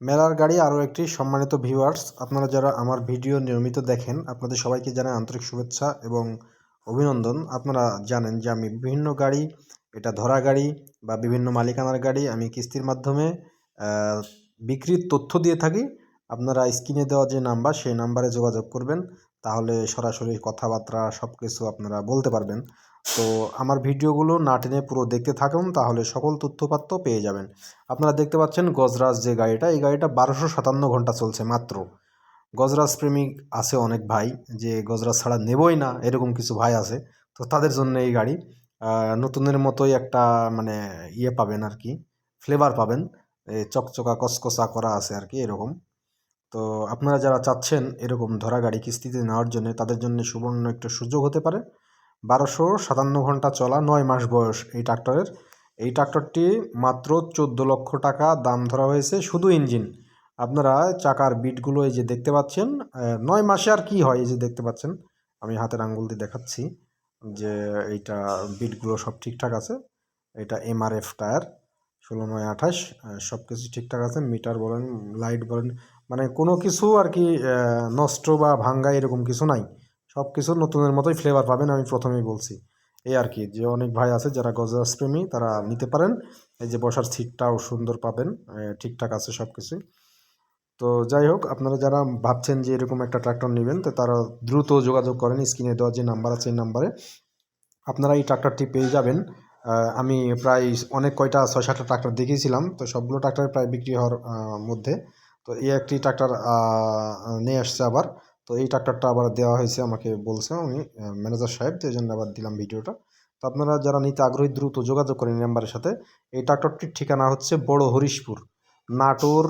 মেলার গাড়ি আরও একটি সম্মানিত ভিউয়ার্স আপনারা যারা আমার ভিডিও নিয়মিত দেখেন, আপনাদের সবাইকে জানাই আন্তরিক শুভেচ্ছা এবং অভিনন্দন। আপনারা জানেন যে আমি বিভিন্ন গাড়ি, এটা ধরা গাড়ি বা বিভিন্ন মালিকানার গাড়ি আমি কিস্তির মাধ্যমে বিক্রির তথ্য দিয়ে থাকি। আপনারা স্ক্রিনে দেওয়া যে নাম্বার, সেই নাম্বারে যোগাযোগ করবেন। তাহলে সরাসরি কথাবার্তা সব কিছু আপনারা বলতে পারবেন। তো আমার ভিডিওগুলো না টেনে পুরো দেখতে থাকুন, তাহলে সকল তথ্যপাত্র পেয়ে যাবেন। আপনারা দেখতে পাচ্ছেন গজরাজ যে গাড়িটা, এই গাড়িটা বারোশো সাতান্ন ঘণ্টা চলছে মাত্র। গজরাজ প্রেমিক আছে অনেক ভাই, যে গজরাজ ছাড়া নেবই না, এরকম কিছু ভাই আছে। তো তাদের জন্য এই গাড়ি নতুনের মতোই একটা মানে ইয়ে পাবেন আর কি ফ্লেভার পাবেন। চকচকা, কসকসা করা আছে আর কি, এরকম। তো আপনারা যারা চাচ্ছেন এরকম ধরা গাড়ি কিস্তিতে নেওয়ার জন্য, তাদের জন্য সুবর্ণ একটা সুযোগ হতে পারে। বারোশো সাতান্ন ঘণ্টা চলা, নয় মাস বয়স এই ট্রাক্টরের। এই ট্রাক্টরটি মাত্র চোদ্দ লক্ষ টাকা দাম ধরা হয়েছে, শুধু ইঞ্জিন। আপনারা চাকার বিটগুলো এই যে দেখতে পাচ্ছেন নয় মাসে আর কি হয় এই যে দেখতে পাচ্ছেন? আমি হাতের আঙ্গুল দিয়ে দেখাচ্ছি যে এইটা বিটগুলো সব ঠিকঠাক আছে। এটা এমআরএফ টায়ার, ষোলো নয় আঠাশ সব কিছু ঠিকঠাক আছে। মিটার বলেন, লাইট বলেন মানে কোনো কিছু আর কি নষ্ট বা ভাঙ্গা এরকম কিছু নাই। সব কিছু নতুনের মতোই ফ্লেভার পাবেন, আমি প্রথমেই বলছি। এই আর কি, যে অনেক ভাই আছে যারা গজাস প্রেমী, তারা নিতে পারেন। এই যে বসার সিটটাও সুন্দর পাবেন ঠিকঠাক আছে সব কিছুই তো যাই হোক, আপনারা যারা ভাবছেন যে এরকম একটা ট্রাক্টর নেবেন, তো তারা দ্রুত যোগাযোগ করেন, স্ক্রিনে দেওয়া যে নাম্বার আছে, এই নাম্বারে আপনারা এই ট্রাক্টরটি পেয়ে যাবেন। আমি প্রায় অনেক কয়টা ছয় সাতটা ট্রাক্টর দেখিয়েছিলাম, তো সবগুলো ট্রাক্টর প্রায় বিক্রি হওয়ার মধ্যে। তো এই একটি ট্রাক্টর নিয়ে আসছে আবার। তো এই ট্রাক্টরটা আবার দেওয়া হয়েছে আমাকে বলছে উনি ম্যানেজার সাহেব, তো এই জন্য আবার দিলাম ভিডিওটা। তো আপনারা যারা নিতে আগ্রহী, দ্রুত যোগাযোগ করেন নাম্বারের সাথে। এই ট্রাক্টরটির ঠিকানা হচ্ছে বড় Harishpur, Natore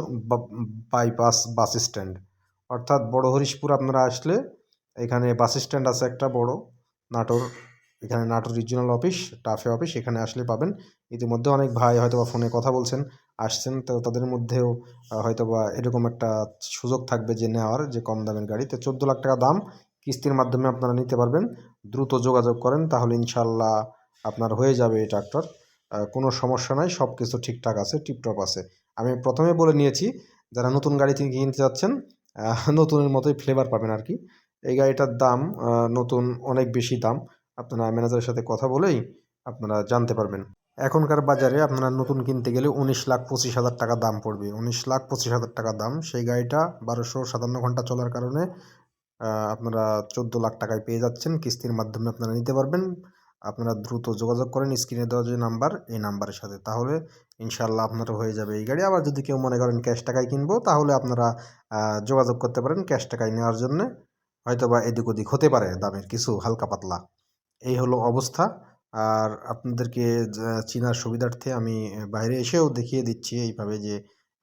bypass bus stand অর্থাৎ বড় হরিশপুর আপনারা আসলে এখানে বাস স্ট্যান্ড আছে একটা বড়, নাটোর এখানে Natore regional office TAFE office এখানে আসলে পাবেন। ইতিমধ্যে অনেক ভাই হয়তো বা ফোনে কথা বলছেন, আসছেন। তো তাদের মধ্যেও হয়তো বা এরকম একটা সুযোগ থাকবে যে নেওয়ার, যে কম দামের গাড়ি। তো চোদ্দ লাখ টাকা দাম কিস্তির মাধ্যমে আপনারা নিতে পারবেন। দ্রুত যোগাযোগ করেন, তাহলে ইনশাল্লাহ আপনার হয়ে যাবে এই ট্রাক্টর কোনো সমস্যা নাই সব কিছু ঠিকঠাক আছে টিপটপ আছে। আমি প্রথমে বলে নিয়েছি, যারা নতুন গাড়ি থেকে কিনতে যাচ্ছেন নতুনের মতোই ফ্লেভার পাবেন আর কি। এই গাড়িটার দাম নতুন অনেক বেশি দাম। আপনারা ম্যানেজারের সাথে কথা বলেই আপনারা জানতে পারবেন। এখনকার বাজারে আপনারা নতুন কিনতে গেলে উনিশ লাখ পঁচিশ হাজার টাকা দাম পড়বে। উনিশ লাখ পঁচিশ হাজার টাকা দাম, সেই গাড়িটা বারোশো সাতান্ন ঘণ্টা চলার কারণে আপনারা চোদ্দ লাখ টাকায় পেয়ে যাচ্ছেন। কিস্তির মাধ্যমে আপনারা নিতে পারবেন। আপনারা দ্রুত যোগাযোগ করেন, স্ক্রিনে দেওয়া যে নাম্বার, এই নাম্বারের সাথে। তাহলে ইনশাল্লাহ আপনারা হয়ে যাবে এই গাড়ি। আবার যদি কেউ মনে করেন ক্যাশ টাকায় কিনবো, তাহলে আপনারা যোগাযোগ করতে পারেন ক্যাশ টাকায় নেওয়ার জন্যে। হয়তো বা এদিক ওদিক হতে পারে দামের কিছু হালকা পাতলা। এই হলো অবস্থা। আর আপনাদেরকে চিনার সুবিধার্থে আমি বাইরে এসেও দেখিয়ে দিচ্ছি এইভাবে যে,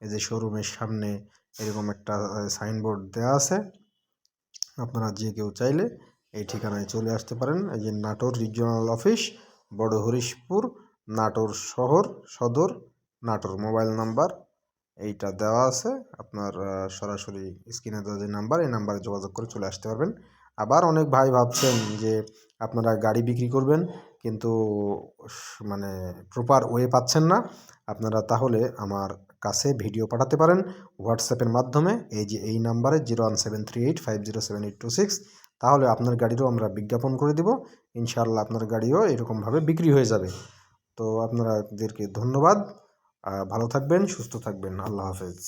এই যে শোরুমের সামনে এরকম একটা সাইনবোর্ড দেওয়া আছে। আপনারা যে কেউ চাইলে এই ঠিকানায় চলে আসতে পারেন। এই যে নাটোর রিজিওনাল অফিস বড় হরিশপুর নাটোর শহর, সদর, নাটোর মোবাইল নাম্বার এইটা দেওয়া আছে। আপনার সরাসরি স্ক্রিনে দেওয়া যে নাম্বার এই নাম্বারে যোগাযোগ করে চলে আসতে পারবেন। আবার অনেক ভাই ভাবছেন যে আপনারা গাড়ি বিক্রি করবেন, কিন্তু মানে প্রপার ওয়ে পাচ্ছেন না। আপনারা তাহলে আমার কাছে ভিডিও পাঠাতে পারেন হোয়াটসঅ্যাপের মাধ্যমে, এই যে এই নাম্বারে zero one seven three eight five zero seven eight two six তাহলে আপনার গাড়িরও আমরা বিজ্ঞাপন করে দিব। ইনশাআল্লাহ আপনার গাড়িও এরকমভাবে বিক্রি হয়ে যাবে। তো আপনারাদেরকে ধন্যবাদ। ভালো থাকবেন, সুস্থ থাকবেন। আল্লাহ হাফেজ।